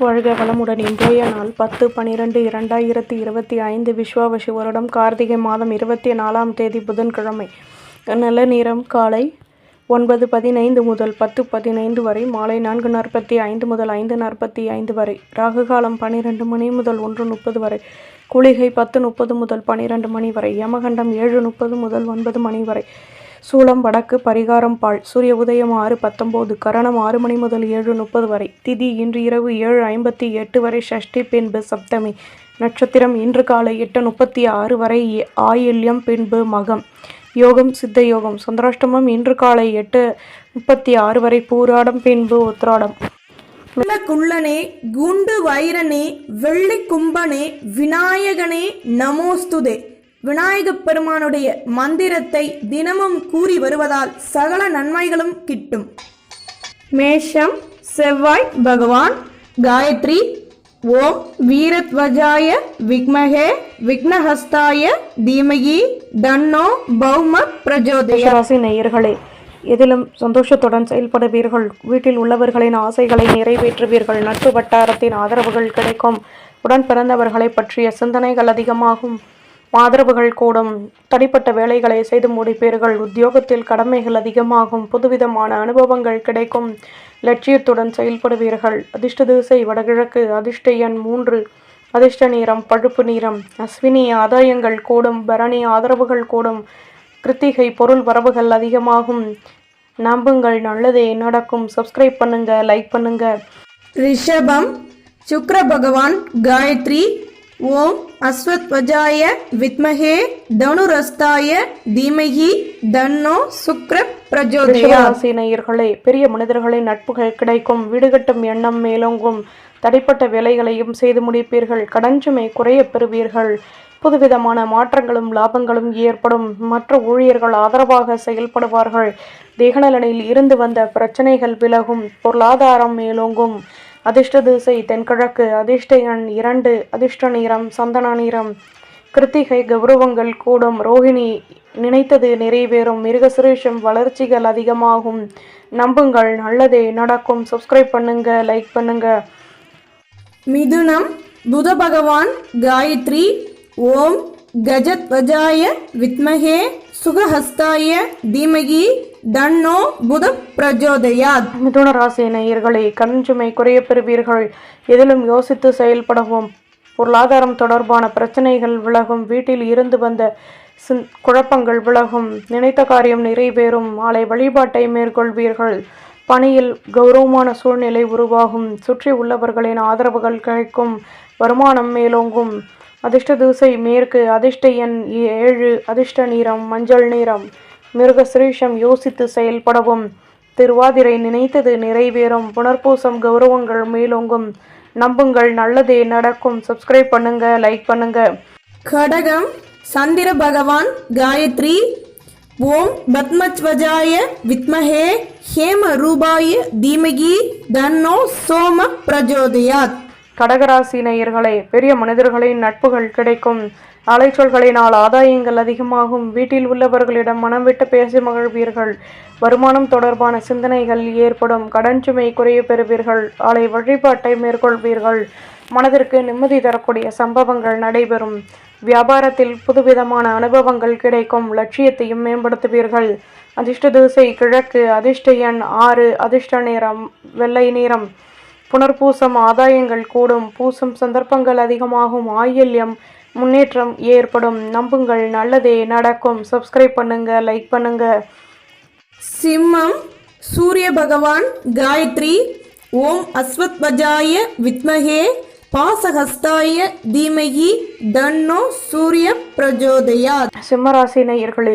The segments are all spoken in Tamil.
வாழ்க வளமுடன் இன்றைய நாள் பத்து பனிரெண்டு இரண்டாயிரத்தி இருபத்தி ஐந்து விஸ்வாவசு வருடம் கார்த்திகை மாதம் இருபத்தி நாலாம் தேதி புதன்கிழமை. நல்ல நேரம் காலை ஒன்பது பதினைந்து முதல் பத்து பதினைந்து வரை மாலை நான்கு நாற்பத்தி ஐந்து முதல் ஐந்து நாற்பத்தி ஐந்து வரை ராகு காலம் பன்னிரெண்டு மணி முதல் ஒன்று முப்பது வரை குளிகை பத்து முப்பது முதல் பன்னிரெண்டு மணி வரை யமகண்டம் ஏழு முப்பது முதல் ஒன்பது மணி வரை சூளம் வடக்கு பரிகாரம் பால். சூரிய உதயம் ஆறு பத்தொம்போது கரணம் ஆறு மணி முதல் ஏழு முப்பது வரை. திதி இன்று இரவு ஏழு ஐம்பத்தி எட்டு வரை ஷஷ்டி பின்பு சப்தமி. நட்சத்திரம் இன்று காலை எட்டு முப்பத்தி ஆறு வரை ஆயில்யம் பின்பு மகம். யோகம் சித்த யோகம். சந்திராஷ்டமம் இன்று காலை எட்டு முப்பத்தி ஆறு வரை பூராடம் பின்பு உத்ராடம் குள்ளனே குண்டு வைரனே வெள்ளி கும்பனே விநாயகனே நமோஸ்துதே. விநாயகப் பெருமானுடைய மந்திரத்தை தினமும் கூறி வருவதால் சகல நன்மைகளும் கிட்டும். மேஷம் செவ்வாய் பகவான் காயத்ரி ஓம் வீரத்வஜாய விக்மகே விக்னஹஸ்தாய தீமகி தன்னோ பௌம பிரஜோதய. ராசி நேயர்களே எதிலும் சந்தோஷத்துடன் செயல்படுவீர்கள். வீட்டில் உள்ளவர்களின் ஆசைகளை நிறைவேற்றுவீர்கள். நட்பு வட்டாரத்தின் ஆதரவுகள் கிடைக்கும். உடன் பிறந்தவர்களை பற்றிய சிந்தனைகள் அதிகமாகும். ஆதரவுகள் கூடும். தனிப்பட்ட வேலைகளை செய்து முடிப்பீர்கள். உத்தியோகத்தில் கடமைகள் அதிகமாகும். புதுவிதமான அனுபவங்கள் கிடைக்கும். லட்சியத்துடன் செயல்படுவீர்கள். அதிர்ஷ்ட திசை வடகிழக்கு. அதிர்ஷ்ட எண் மூன்று. அதிர்ஷ்ட நிறம் பழுப்பு நிறம். அஸ்வினி ஆதாயங்கள் கூடும். பரணி ஆதரவுகள் கூடும். கிருத்திகை பொருள் வரவுகள் அதிகமாகும். நம்புங்கள். நல்லதே நடக்கும். சப்ஸ்கிரைப் பண்ணுங்க. லைக் பண்ணுங்க. ரிஷபம். சுக்ர பகவான் காயத்ரி. ஓம் அஸ்வத்வஜாய வித்மகே தனுரஸ்தாய தீமகி தன்னோ சுக்ர பிரஜோதயா. பெரிய மனிதர்களின் நட்புகள் கிடைக்கும். வீடு கட்டும் எண்ணம் மேலோங்கும். தடைப்பட்ட வேலைகளையும் செய்து முடிப்பீர்கள். கடன் சுமை பெறுவீர்கள். புதுவிதமான மாற்றங்களும் லாபங்களும் ஏற்படும். மற்ற ஊழியர்கள் ஆதரவாக செயல்படுவார்கள். தேகநலனில் இருந்து வந்த பிரச்சனைகள் விலகும். பொருளாதாரம் மேலோங்கும். அதிர்ஷ்ட திசை தென்கிழக்கு அதிர்ஷ்ட எண் இரண்டு அதிர்ஷ்ட நிறம் சந்தன நிறம். கிருத்திகை கௌரவங்கள் கூடும். ரோஹிணி நினைத்தது நிறைவேறும். மிருகசுரேஷம் வளர்ச்சிகள் அதிகமாகும். நம்புங்கள். நல்லதே நடக்கும். சப்ஸ்கிரைப் பண்ணுங்க லைக் பண்ணுங்க. மிதுனம் புத பகவான் காயத்ரி. ஓம் கஜத்வஜாய வித்மகே. சுகஹஸ்தாய தீமகி தன்னோ புத பிரஜோதயாத் மிதுன ராசி நேயர்களே குறைய பெறுவீர்கள். எதிலும் யோசித்து செயல்படவும். பொருளாதாரம் தொடர்பான பிரச்சனைகள் விலகும். வீட்டில் இருந்து வந்த சிந் குழப்பங்கள் விலகும். நினைத்த காரியம் நிறைவேறும். மாலை வழிபாட்டை மேற்கொள்வீர்கள். பணியில் கௌரவமான சூழ்நிலை உருவாகும். சுற்றி உள்ளவர்களின் ஆதரவுகள் கிடைக்கும். வருமானம் மேலோங்கும். அதிர்ஷ்ட தூசை மேற்கு அதிர்ஷ்ட எண் ஏழு அதிர்ஷ்ட நிறம் மஞ்சள் நிறம். மிருக சிரீஷம் யோசித்து செயல்படவும். திருவாதிரை நினைத்தது நிறைவேறும். புனர்பூசம் கௌரவங்கள் மேலோங்கும். நம்புங்கள் நல்லதே நடக்கும். சப்ஸ்கிரைப் பண்ணுங்க லைக் பண்ணுங்க. கடகம் சந்திர பகவான் காயத்ரி. ஓம் பத்மத்வஜாய வித்மஹே. ஹேம ரூபாய தீமகி தன்னோ சோம பிரஜோதயாத். கடகராசி நேயர்களே பெரிய மனிதர்களின் நட்புகள் கிடைக்கும். அலைச்சொல்களினால் ஆதாயங்கள் அதிகமாகும். வீட்டில் உள்ளவர்களிடம் மனம் விட்டு பேசி மகிழ்வீர்கள். வருமானம் தொடர்பான சிந்தனைகள் ஏற்படும். கடன் சுமை குறைய பெறுவீர்கள். ஆலை வழிபாட்டை மேற்கொள்வீர்கள். மனதிற்கு நிம்மதி தரக்கூடிய சம்பவங்கள் நடைபெறும். வியாபாரத்தில் புதுவிதமான அனுபவங்கள் கிடைக்கும். லட்சியத்தையும் மேம்படுத்துவீர்கள். அதிர்ஷ்ட திசை கிழக்கு அதிர்ஷ்ட எண் ஆறு அதிர்ஷ்ட நிறம் வெள்ளை நிறம் புனர்பூசம் ஆதாயங்கள் கூடும். பூசம் சந்தர்ப்பங்கள் அதிகமாகும். ஆயில்யம் முன்னேற்றம் ஏற்படும். நம்புங்கள் நல்லதே நடக்கும். சப்ஸ்கிரைப் பண்ணுங்க லைக் பண்ணுங்க. சிம்மம் சூரிய பகவான் காயத்ரி ஓம் அஸ்வத்வஜாய வித்மஹே பாசஹஸ்தாய தீமகி தன்னோ சூரிய பிரஜோதயாத். சிம்மராசி நேயர்களே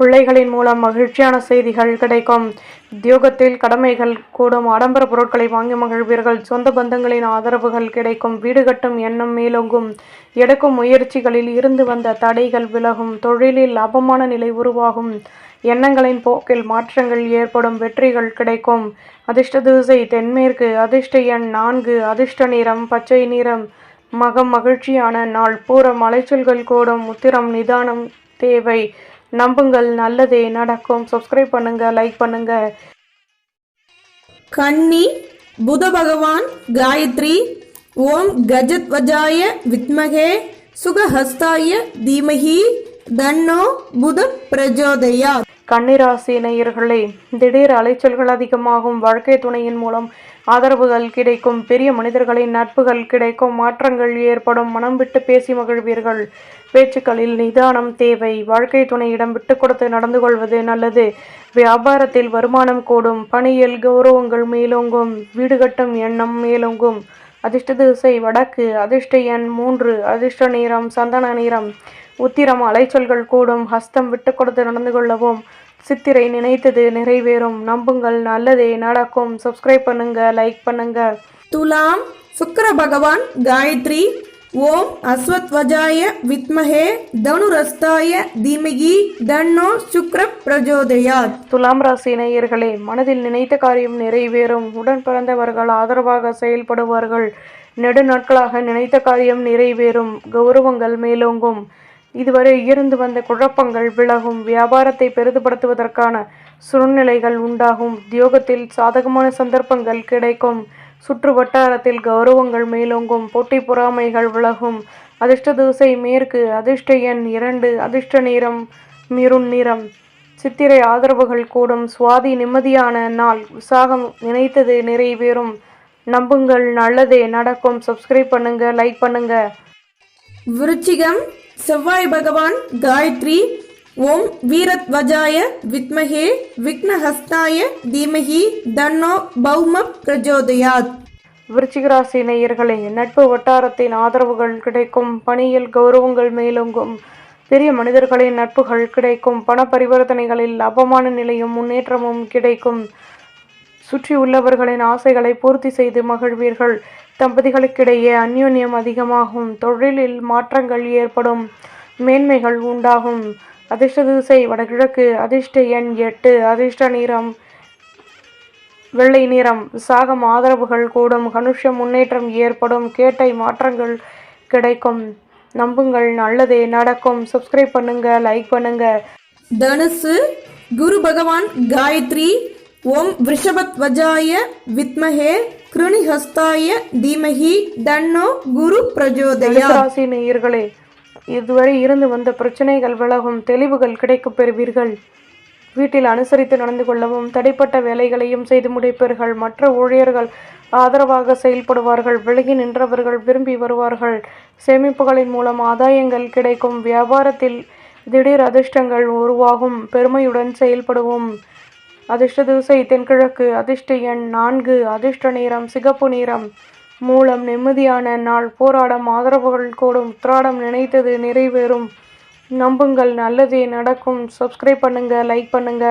பிள்ளைகளின் மூலம் மகிழ்ச்சியான செய்திகள் கிடைக்கும். உத்தியோகத்தில் கடமைகள் கூடும். ஆடம்பர பொருட்களை வாங்கி மகிழ்வீர்கள். சொந்த பந்தங்களின் ஆதரவுகள் கிடைக்கும். வீடு கட்டும் எண்ணம் மேலோங்கும். எடுக்கும் முயற்சிகளில் இருந்து வந்த தடைகள் விலகும். தொழிலில் லாபமான நிலை உருவாகும். எண்ணங்களின் போக்கில் மாற்றங்கள் ஏற்படும். வெற்றிகள் கிடைக்கும். அதிர்ஷ்ட திசை தென்மேற்கு. அதிர்ஷ்ட எண் நான்கு. அதிர்ஷ்ட நிறம் பச்சை நிறம். மகம் மகிழ்ச்சியான நாள். பூரம் அலைச்சல்கள் கூடும். உத்திரம் நிதானம் தேவை. நம்புங்கள் நல்லதே நடக்கும். சப்ஸ்கிரைப் பண்ணுங்க லைக் பண்ணுங்க. கன்னி புத பகவான் காயத்ரி ஓம் கஜத்வஜாய வித்மகே சுகஹஸ்தாய தீமஹி தன்னோ புத பிரஜோதயாத். கன்னிராசி நேயர்களே திடீர் அலைச்சல்கள் அதிகமாகும். வாழ்க்கை துணையின் மூலம் ஆதரவுகள் கிடைக்கும் பெரிய மனிதர்களின் நட்புகள் கிடைக்கும் மாற்றங்கள் ஏற்படும் மனம் விட்டு பேசி மகிழ்வீர்கள். பேச்சுக்களில் நிதானம் தேவை. வாழ்க்கை துணையிடம் விட்டு கொடுத்து நடந்து கொள்வது நல்லது. வியாபாரத்தில் வருமானம் கூடும். பணியில் கௌரவங்கள் மேலோங்கும். வீடு கட்டும் எண்ணம் மேலோங்கும். அதிர்ஷ்ட திசை வடக்கு. அதிர்ஷ்ட எண் மூன்று. அதிர்ஷ்ட நிறம் சந்தன நிறம். உத்திரம் அலைச்சல்கள் கூடும். ஹஸ்தம் விட்டு கொடுத்து நடந்து கொள்ளவும். சித்திரை நினைத்தது நிறைவேறும். நம்புங்கள் நல்லதே நடக்கும். சப்ஸ்கிரைப் பண்ணுங்க லைக் பண்ணுங்க. துலாம் சுக்கிர பகவான் காயத்ரி. ஓம் அஸ்வத்வஜாய வித்மஹே தனுரஸ்தாய தீமகி தன்னோ சுக்ர பிரஜோதயாத். துலாம் ராசி நேயர்களே மனதில் நினைத்த காரியம் நிறைவேறும். உடன் பிறந்தவர்கள் ஆதரவாக செயல்படுவார்கள். நெடு நாட்களாக நினைத்த காரியம் நிறைவேறும். கௌரவங்கள் மேலோங்கும். இதுவரை இருந்து வந்த குழப்பங்கள் விலகும். வியாபாரத்தை பெரிதுபடுத்துவதற்கான சூழ்நிலைகள் உண்டாகும். உத்தியோகத்தில் சாதகமான சந்தர்ப்பங்கள் கிடைக்கும். சுற்று வட்டாரத்தில் கௌரவங்கள் மேலோங்கும். போட்டி பொறாமைகள் விலகும். அதிர்ஷ்ட தூசை மேற்கு அதிர்ஷ்ட எண் இரண்டு அதிர்ஷ்ட நிறம் மிருண் நிறம். சித்திரை ஆதரவுகள் கூடும். சுவாதி நிம்மதியான நாள். உற்சாகம் நினைத்தது நிறைவேறும். நம்புங்கள். நல்லதே நடக்கும். சப்ஸ்கிரைப் பண்ணுங்க லைக் பண்ணுங்க. விருச்சிகம் செவ்வாய் பகவான் காயத்ரி ஓம் வீரத்வஜாய வித்மகே விக்னஹஸ்தாய தீமஹி தன்னோ பௌம பிரஜோதயாத். விருச்சிகராசி ராசி நட்பு வட்டாரத்தின் ஆதரவுகள் கிடைக்கும் பணியில் கௌரவங்கள் மேலோங்கும். பெரிய மனிதர்களின் நட்புகள் கிடைக்கும் பண பரிவர்த்தனைகளில் அபமான நிலையும் முன்னேற்றமும் கிடைக்கும். சுற்றி உள்ளவர்களின் ஆசைகளை பூர்த்தி செய்து மகிழ்வீர்கள். தம்பதிகளுக்கிடையே அந்யோன்யம் அதிகமாகும். தொழிலில் மாற்றங்கள் ஏற்படும். மேன்மைகள் உண்டாகும். அதிர்ஷ்ட திசை வடகிழக்கு. அதிர்ஷ்ட எண் எட்டு. அதிர்ஷ்ட நிறம் வெள்ளை நிறம். விசாகம் ஆதரவுகள் கூடும். கனுஷ முன்னேற்றம் ஏற்படும். கேட்டை மாற்றங்கள் கிடைக்கும். நம்புங்கள். நல்லதே நடக்கும். சப்ஸ்கிரைப் பண்ணுங்க. லைக் பண்ணுங்க. தனுசு குரு பகவான் காயத்ரி ஓம் ரிஷபத்வஜாய வித்மஹே கிருணிஹஸ்தாய தீமஹி தன்னோ குரு பிரஜோதயாத் ராசி நேயர்களே இதுவரை இருந்து வந்த பிரச்சனைகள் விலகும் தெளிவுகள் கிடைக்கப் பெறுவீர்கள். வீட்டில் அனுசரித்து நடந்து கொள்ளவும் தடைப்பட்ட வேலைகளையும் செய்து முடிப்பீர்கள் மற்ற ஊழியர்கள் ஆதரவாக செயல்படுவார்கள் விலகி நின்றவர்கள் விரும்பி வருவார்கள். சேமிப்புகளின் மூலம் ஆதாயங்கள் கிடைக்கும். வியாபாரத்தில் திடீர் அதிர்ஷ்டங்கள் உருவாகும். பெருமையுடன் செயல்படுவோம். அதிர்ஷ்ட திசை தென்கிழக்கு அதிர்ஷ்ட எண் நான்கு அதிர்ஷ்ட நிறம் சிகப்பு நிறம் மூலம் நிம்மதியான நாள் போராடம் ஆதரவுகள் கூடும் உத்ராடம் நினைத்தது நிறைவேறும். நம்புங்கள் நல்லதே நடக்கும். சப்ஸ்கிரைப் பண்ணுங்க லைக் பண்ணுங்க.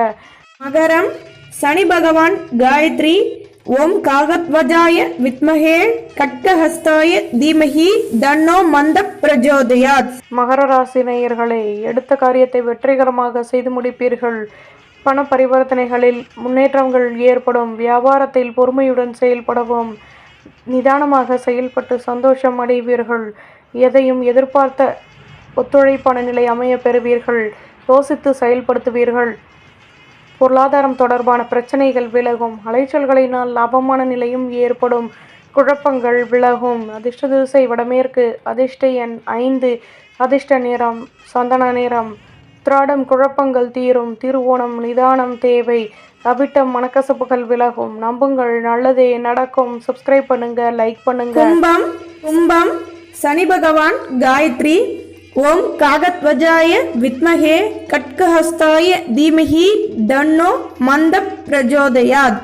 மகரம் சனி பகவான் காயத்ரி ஓம் காகத்வஜாய வித்மஹே கட்கஹஸ்தாய தீமஹி தன்னோ மந்த பிரஜோதயாத். மகர ராசி நேயர்களே எடுத்த காரியத்தை வெற்றிகரமாக செய்து முடிப்பீர்கள். பண பரிவர்த்தனைகளில் முன்னேற்றங்கள் ஏற்படும் வியாபாரத்தில் பொறுமையுடன் செயல்படவும் நிதானமாக செயல்பட்டு சந்தோஷம் அடைவீர்கள். எதையும் எதிர்பார்த்த ஒத்துழைப்பான நிலை அமைய பெறுவீர்கள். யோசித்து செயல்படுத்துவீர்கள். பொருளாதாரம் தொடர்பான பிரச்சனைகள் விலகும். அலைச்சல்களினால் லாபமான நிலையும் ஏற்படும். குழப்பங்கள் விலகும். அதிர்ஷ்ட திசை வடமேற்கு. அதிர்ஷ்ட எண் ஐந்து. அதிர்ஷ்ட நிறம் சந்தன நிறம் திராடம் குழப்பங்கள் தீரும். திருவோணம் நிதானம் தேவை. அபிட்டம் மனக்கசப்புகள் விலகும். நம்புங்கள். நல்லதே நடக்கும். சப்ஸ்கிரைப் பண்ணுங்க. லைக் பண்ணுங்க. கும்பம் கும்பம் சனி பகவான் காயத்ரி. ஓம் காகத்வஜாய வித்மஹே கட்கஹஸ்தாய தீமஹி தன்னோ மந்த பிரஜோதயாத்.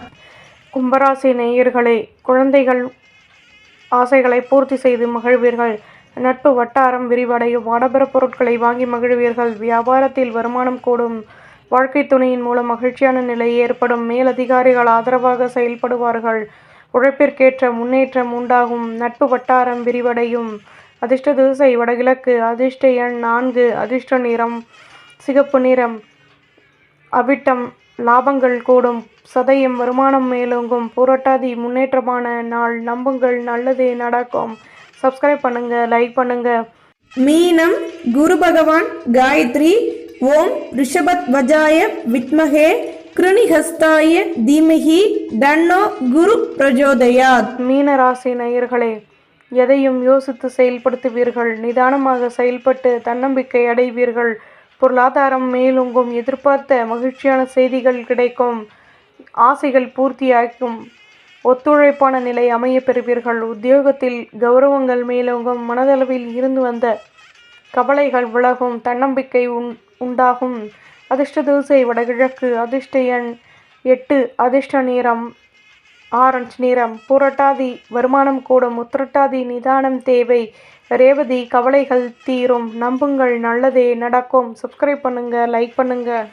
கும்பராசி நேயர்களே குழந்தைகள் ஆசைகளை பூர்த்தி செய்து மகிழ்வீர்கள். நட்பு வட்டாரம் விரிவடையும் ஆடம்பர பொருட்களை வாங்கி மகிழ்வீர்கள். வியாபாரத்தில் வருமானம் கூடும். வாழ்க்கை துணையின் மூலம் மகிழ்ச்சியான நிலை ஏற்படும். மேலதிகாரிகள் ஆதரவாக செயல்படுவார்கள். உழைப்பிற்கேற்ற முன்னேற்றம் உண்டாகும். நட்பு வட்டாரம் விரிவடையும். அதிர்ஷ்ட திசை வடகிழக்கு. அதிர்ஷ்ட எண் நான்கு. அதிர்ஷ்ட நிறம் சிகப்பு நிறம். அவிட்டம் லாபங்கள் கூடும். சதயம் வருமானம் மேலோங்கும். போராட்டாதி முன்னேற்றமான நாள். நம்புங்கள். நல்லதே நடக்கும். சப்ஸ்கிரைப் பண்ணுங்க லைக் பண்ணுங்க. மீனம் குரு பகவான் காயத்ரி ஓம் ரிஷபத்வஜாய வித்மஹே கிருணிஹஸ்தாய தீமஹி தன்னோ குரு பிரஜோதயாத். மீன ராசி நேயர்களே எதையும் யோசித்து செயல்படுத்துவீர்கள். நிதானமாக செயல்பட்டு தன்னம்பிக்கை அடைவீர்கள். பொருளாதாரம் மேலோங்கும் எதிர்பார்த்த மகிழ்ச்சியான செய்திகள் கிடைக்கும். ஆசைகள் பூர்த்தியாகும். ஒத்துழைப்பான நிலை அமைய பெறுவீர்கள். உத்தியோகத்தில் கௌரவங்கள் மேலோங்கும் மனதளவில் இருந்து வந்த கவலைகள் விலகும். தன்னம்பிக்கை உண் உண்டாகும். அதிர்ஷ்ட தூசை வடகிழக்கு அதிர்ஷ்ட எண் எட்டு அதிர்ஷ்ட நிறம் ஆரஞ்சு நிறம். புரட்டாதி வருமானம் கூடும். உத்திரட்டாதி நிதானம் தேவை. ரேவதி கவலைகள் தீரும். நம்புங்கள். நல்லதே நடக்கும். சப்ஸ்கிரைப் பண்ணுங்கள் லைக் பண்ணுங்கள்